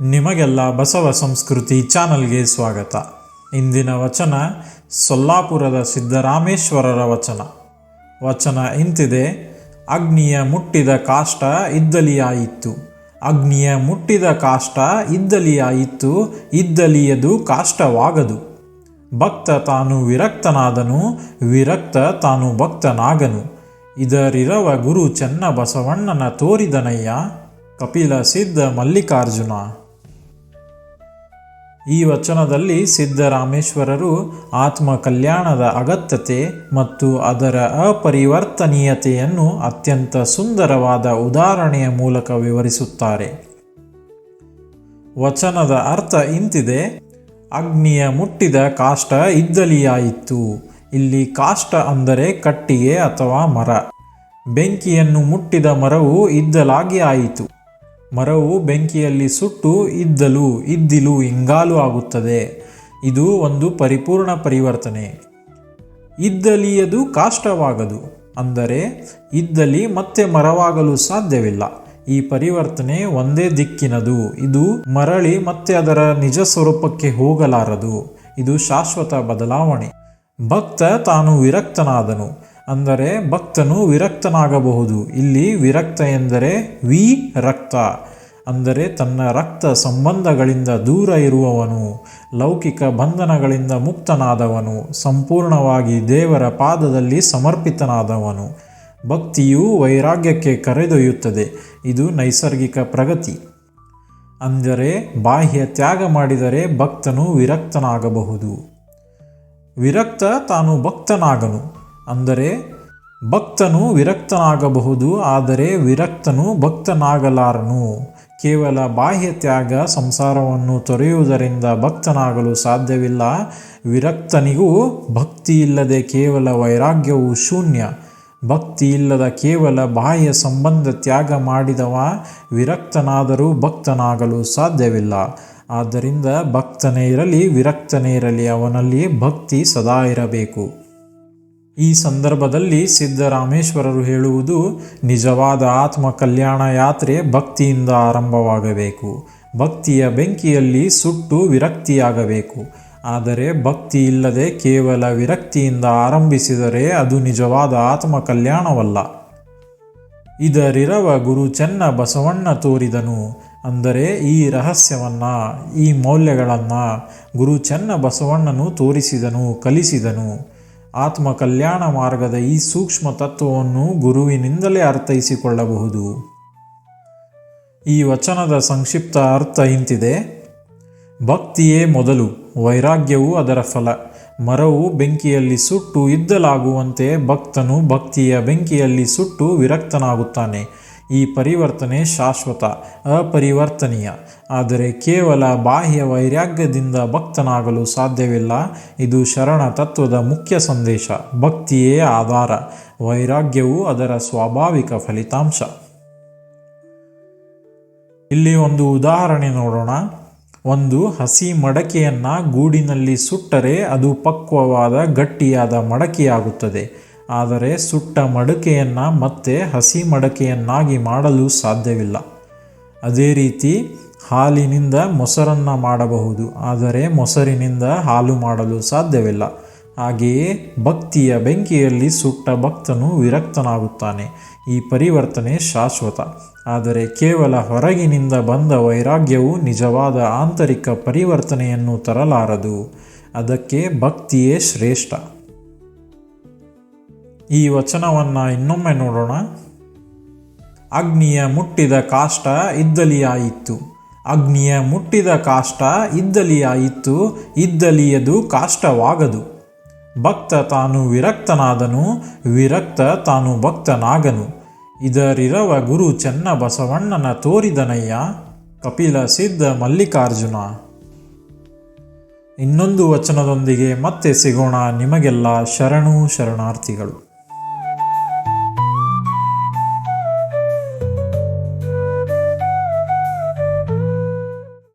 ನಿಮಗೆಲ್ಲ ಬಸವ ಸಂಸ್ಕೃತಿ ಚಾನಲ್ಗೆ ಸ್ವಾಗತ. ಇಂದಿನ ವಚನ ಸೊಲ್ಲಾಪುರದ ಸಿದ್ದರಾಮೇಶ್ವರರ ವಚನ. ವಚನ ಇಂತಿದೆ, ಅಗ್ನಿಯ ಮುಟ್ಟಿದ ಕಾಷ್ಟ ಇದ್ದಲಿಯಾಯಿತು ಅಗ್ನಿಯ ಮುಟ್ಟಿದ ಕಾಷ್ಟ ಇದ್ದಲಿಯಾಯಿತು ಇದ್ದಲಿಯದು ಕಾಷ್ಟವಾಗದು. ಭಕ್ತ ತಾನು ವಿರಕ್ತನಾದನು, ವಿರಕ್ತ ತಾನು ಭಕ್ತನಾಗನು. ಇದರಿರವ ಗುರು ಚೆನ್ನ ಬಸವಣ್ಣನ ತೋರಿದನಯ್ಯ. ಕಪಿಲ ಸಿದ್ಧ ಮಲ್ಲಿಕಾರ್ಜುನ ಈ ವಚನದಲ್ಲಿ ಸಿದ್ದರಾಮೇಶ್ವರರು ಆತ್ಮ ಕಲ್ಯಾಣದ ಅಗತ್ಯತೆ ಮತ್ತು ಅದರ ಅಪರಿವರ್ತನೀಯತೆಯನ್ನು ಅತ್ಯಂತ ಸುಂದರವಾದ ಉದಾಹರಣೆಯ ಮೂಲಕ ವಿವರಿಸುತ್ತಾರೆ. ವಚನದ ಅರ್ಥ ಇಂತಿದೆ. ಅಗ್ನಿಯ ಮುಟ್ಟಿದ ಕಾಷ್ಟ ಇದ್ದಲಿಯಾಯಿತು. ಇಲ್ಲಿ ಕಾಷ್ಟ ಅಂದರೆ ಕಟ್ಟಿಗೆ ಅಥವಾ ಮರ. ಬೆಂಕಿಯನ್ನು ಮುಟ್ಟಿದ ಮರವು ಇದ್ದಲಾಗಿ ಆಯಿತು. ಮರವು ಬೆಂಕಿಯಲ್ಲಿ ಸುಟ್ಟು ಇದ್ದಲು, ಇದ್ದಿಲು, ಇಂಗಾಲು ಆಗುತ್ತದೆ. ಇದು ಒಂದು ಪರಿಪೂರ್ಣ ಪರಿವರ್ತನೆ. ಇದ್ದಲಿಯದು ಕಾಷ್ಟವಾಗದು, ಅಂದರೆ ಇದ್ದಲಿ ಮತ್ತೆ ಮರವಾಗಲು ಸಾಧ್ಯವಿಲ್ಲ. ಈ ಪರಿವರ್ತನೆ ಒಂದೇ ದಿಕ್ಕಿನದು. ಇದು ಮರಳಿ ಮತ್ತೆ ಅದರ ನಿಜ ಸ್ವರೂಪಕ್ಕೆ ಹೋಗಲಾರದು. ಇದು ಶಾಶ್ವತ ಬದಲಾವಣೆ. ಭಕ್ತ ತಾನು ವಿರಕ್ತನಾದನು. ಅಂದರೆ ಭಕ್ತನು ವಿರಕ್ತನಾಗಬಹುದು. ಇಲ್ಲಿ ವಿರಕ್ತ ಎಂದರೆ ವಿ ರಕ್ತ. ಅಂದರೆ ತನ್ನ ರಕ್ತ ಸಂಬಂಧಗಳಿಂದ ದೂರ ಇರುವವನು, ಲೌಕಿಕ ಬಂಧನಗಳಿಂದ ಮುಕ್ತನಾದವನು, ಸಂಪೂರ್ಣವಾಗಿ ದೇವರ ಪಾದದಲ್ಲಿ ಸಮರ್ಪಿತನಾದವನು. ಭಕ್ತಿಯು ವೈರಾಗ್ಯಕ್ಕೆ ಕರೆದೊಯ್ಯುತ್ತದೆ, ಇದು ನೈಸರ್ಗಿಕ ಪ್ರಗತಿ. ಅಂದರೆ ಬಾಹ್ಯ ತ್ಯಾಗ ಮಾಡಿದರೆ ಭಕ್ತನು ವಿರಕ್ತನಾಗಬಹುದು. ವಿರಕ್ತ ತಾನು ಭಕ್ತನಾಗನು. ಅಂದರೆ ಭಕ್ತನು ವಿರಕ್ತನಾಗಬಹುದು, ಆದರೆ ವಿರಕ್ತನು ಭಕ್ತನಾಗಲಾರನು. ಕೇವಲ ಬಾಹ್ಯ ತ್ಯಾಗ ಸಂಸಾರವನ್ನು ತೊರೆಯುವುದರಿಂದ ಭಕ್ತನಾಗಲು ಸಾಧ್ಯವಿಲ್ಲ. ವಿರಕ್ತನಿಗೂ ಭಕ್ತಿ ಇಲ್ಲದೆ ಕೇವಲ ವೈರಾಗ್ಯವು ಶೂನ್ಯ. ಭಕ್ತಿ ಇಲ್ಲದ ಕೇವಲ ಬಾಹ್ಯ ಸಂಬಂಧ ತ್ಯಾಗ ಮಾಡಿದವ ವಿರಕ್ತನಾದರೂ ಭಕ್ತನಾಗಲು ಸಾಧ್ಯವಿಲ್ಲ. ಆದ್ದರಿಂದ ಭಕ್ತನೇ ಇರಲಿ, ವಿರಕ್ತನೇ ಇರಲಿ, ಅವನಲ್ಲಿ ಭಕ್ತಿ ಸದಾ ಇರಬೇಕು. ಈ ಸಂದರ್ಭದಲ್ಲಿ ಸಿದ್ದರಾಮೇಶ್ವರರು ಹೇಳುವುದು, ನಿಜವಾದ ಆತ್ಮ ಕಲ್ಯಾಣ ಯಾತ್ರೆ ಭಕ್ತಿಯಿಂದ ಆರಂಭವಾಗಬೇಕು. ಭಕ್ತಿಯ ಬೆಂಕಿಯಲ್ಲಿ ಸುಟ್ಟು ವಿರಕ್ತಿಯಾಗಬೇಕು. ಆದರೆ ಭಕ್ತಿ ಇಲ್ಲದೆ ಕೇವಲ ವಿರಕ್ತಿಯಿಂದ ಆರಂಭಿಸಿದರೆ ಅದು ನಿಜವಾದ ಆತ್ಮ ಕಲ್ಯಾಣವಲ್ಲ ಇದರಿರವ ಗುರು ಚೆನ್ನ ಬಸವಣ್ಣ ತೋರಿದನು. ಅಂದರೆ ಈ ರಹಸ್ಯವನ್ನ, ಈ ಮೌಲ್ಯಗಳನ್ನು ಗುರು ಚೆನ್ನ ಬಸವಣ್ಣನು ತೋರಿಸಿದನು, ಕಲಿಸಿದನು. ಆತ್ಮ ಕಲ್ಯಾಣ ಮಾರ್ಗದ ಈ ಸೂಕ್ಷ್ಮ ತತ್ವವನ್ನು ಗುರುವಿನಿಂದಲೇ ಅರ್ಥೈಸಿಕೊಳ್ಳಬಹುದು. ಈ ವಚನದ ಸಂಕ್ಷಿಪ್ತ ಅರ್ಥ ಇಂತಿದೆ. ಭಕ್ತಿಯೇ ಮೊದಲು, ವೈರಾಗ್ಯವು ಅದರ ಫಲ. ಮರವು ಬೆಂಕಿಯಲ್ಲಿ ಸುಟ್ಟು ಇದ್ದಲಾಗುವಂತೆ ಭಕ್ತನು ಭಕ್ತಿಯ ಬೆಂಕಿಯಲ್ಲಿ ಸುಟ್ಟು ವಿರಕ್ತನಾಗುತ್ತಾನೆ. ಈ ಪರಿವರ್ತನೆ ಶಾಶ್ವತ, ಅಪರಿವರ್ತನೀಯ. ಆದರೆ ಕೇವಲ ಬಾಹ್ಯ ವೈರಾಗ್ಯದಿಂದ ಭಕ್ತನಾಗಲು ಸಾಧ್ಯವಿಲ್ಲ. ಇದು ಶರಣ ತತ್ವದ ಮುಖ್ಯ ಸಂದೇಶ, ಭಕ್ತಿಯೇ ಆಧಾರ. ವೈರಾಗ್ಯವು ಅದರ ಸ್ವಾಭಾವಿಕ ಫಲಿತಾಂಶ. ಇಲ್ಲಿ ಒಂದು ಉದಾಹರಣೆ ನೋಡೋಣ. ಒಂದು ಹಸಿ ಮಡಕೆಯನ್ನು ಗೂಡಿನಲ್ಲಿ ಸುಟ್ಟರೆ ಅದು ಪಕ್ವವಾದ, ಗಟ್ಟಿಯಾದ ಮಡಕೆಯಾಗುತ್ತದೆ. ಆದರೆ ಸುಟ್ಟ ಮಡಕೆಯನ್ನು ಮತ್ತೆ ಹಸಿ ಮಡಕೆಯನ್ನಾಗಿ ಮಾಡಲು ಸಾಧ್ಯವಿಲ್ಲ. ಅದೇ ರೀತಿ ಹಾಲಿನಿಂದ ಮೊಸರನ್ನು ಮಾಡಬಹುದು, ಆದರೆ ಮೊಸರಿನಿಂದ ಹಾಲು ಮಾಡಲು ಸಾಧ್ಯವಿಲ್ಲ. ಹಾಗೆಯೇ ಭಕ್ತಿಯ ಬೆಂಕಿಯಲ್ಲಿ ಸುಟ್ಟ ಭಕ್ತನು ವಿರಕ್ತನಾಗುತ್ತಾನೆ. ಈ ಪರಿವರ್ತನೆ ಶಾಶ್ವತ. ಆದರೆ ಕೇವಲ ಹೊರಗಿನಿಂದ ಬಂದ ವೈರಾಗ್ಯವು ನಿಜವಾದ ಆಂತರಿಕ ಪರಿವರ್ತನೆಯನ್ನು ತರಲಾರದು. ಅದಕ್ಕೆ ಭಕ್ತಿಯೇ ಶ್ರೇಷ್ಠ. ಈ ವಚನವನ್ನು ಇನ್ನೊಮ್ಮೆ ನೋಡೋಣ. ಅಗ್ನಿಯ ಮುಟ್ಟಿದ ಕಾಷ್ಟ ಇದ್ದಲಿಯಾಯಿತು ಅಗ್ನಿಯ ಮುಟ್ಟಿದ ಕಾಷ್ಟ ಇದ್ದಲಿಯಾಯಿತು ಇದ್ದಲಿಯದು ಕಾಷ್ಟವಾಗದು. ಭಕ್ತ ತಾನು ವಿರಕ್ತನಾದನು. ವಿರಕ್ತ ತಾನು ಭಕ್ತನಾಗನು. ಇದರಿರವ ಗುರು ಚೆನ್ನ ಬಸವಣ್ಣನ ತೋರಿದನಯ್ಯ. ಕಪಿಲ ಸಿದ್ಧ ಮಲ್ಲಿಕಾರ್ಜುನ. ಇನ್ನೊಂದು ವಚನದೊಂದಿಗೆ ಮತ್ತೆ ಸಿಗೋಣ ನಿಮಗೆಲ್ಲ ಶರಣು ಶರಣಾರ್ಥಿಗಳು.